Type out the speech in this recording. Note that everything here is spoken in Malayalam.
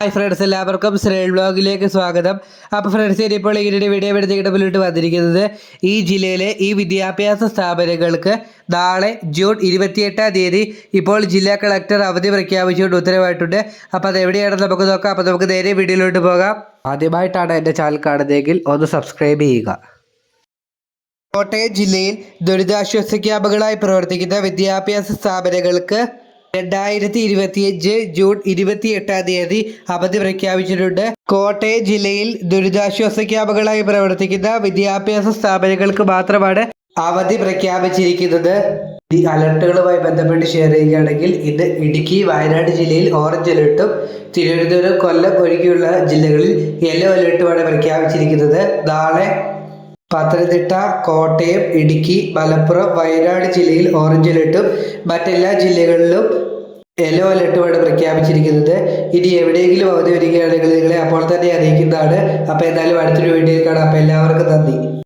ഹായ് ഫ്രണ്ട്സ് എല്ലാവർക്കും സ്രേൽ ബ്ലോഗിലേക്ക് സ്വാഗതം. അപ്പോൾ ഫ്രണ്ട്സ് ഇനിയിപ്പോൾ ഇങ്ങനെ വീഡിയോ എടുത്തിട്ട് മുന്നോട്ട് വന്നിരിക്കുന്നത് ഈ ജില്ലയിലെ ഈ വിദ്യാഭ്യാസ സ്ഥാപനങ്ങൾക്ക് നാളെ ജൂൺ ഇരുപത്തിയെട്ടാം തീയതി ഇപ്പോൾ ജില്ലാ കളക്ടർ അവധി പ്രഖ്യാപിച്ചുകൊണ്ട് ഉത്തരവായിട്ടുണ്ട്. അപ്പോൾ അത് എവിടെയാണെന്ന് നമുക്ക് നോക്കാം. അപ്പോൾ നമുക്ക് നേരെ വീഡിയോയിലോട്ട് പോകാം. ആദ്യമായിട്ടാണ് എന്റെ ചാനൽ കാണുന്നതെങ്കിൽ ഒന്ന് സബ്സ്ക്രൈബ് ചെയ്യുക. കോട്ടയം ജില്ലയിൽ ദുരിതാശ്വാസ ക്യാമ്പുകളായി പ്രവർത്തിക്കുന്ന വിദ്യാഭ്യാസ സ്ഥാപനങ്ങൾക്ക് രണ്ടായിരത്തി ഇരുപത്തിയഞ്ച് ജൂൺ ഇരുപത്തി എട്ടാം തീയതി അവധി പ്രഖ്യാപിച്ചിട്ടുണ്ട്. കോട്ടയം ജില്ലയിൽ ദുരിതാശ്വാസ ക്യാമ്പുകളായി പ്രവർത്തിക്കുന്ന വിദ്യാഭ്യാസ സ്ഥാപനങ്ങൾക്ക് മാത്രമാണ് അവധി പ്രഖ്യാപിച്ചിരിക്കുന്നത്. ഈ അലർട്ടുകളുമായി ബന്ധപ്പെട്ട് ഷെയർ ചെയ്യുകയാണെങ്കിൽ ഇന്ന് ഇടുക്കി വയനാട് ജില്ലയിൽ ഓറഞ്ച് അലർട്ടും തിരുവനന്തപുരം കൊല്ലം ഒഴികെയുള്ള ജില്ലകളിൽ യെല്ലോ അലർട്ടുമാണ് പ്രഖ്യാപിച്ചിരിക്കുന്നത്. നാളെ പത്തനംതിട്ട കോട്ടയം ഇടുക്കി മലപ്പുറം വയനാട് ജില്ലയിൽ ഓറഞ്ച് അലർട്ടും മറ്റെല്ലാ ജില്ലകളിലും യെല്ലോ അലർട്ടുമാണ് പ്രഖ്യാപിച്ചിരിക്കുന്നത്. ഇനി എവിടെയെങ്കിലും അവധി വരികയാണെങ്കിൽ നിങ്ങളെ അപ്പോൾ തന്നെ അറിയിക്കുന്നതാണ്. അപ്പോൾ എന്തായാലും അടുത്തൊരു വീഡിയോയിൽ കാണാം. അപ്പോൾ എല്ലാവർക്കും നന്ദി.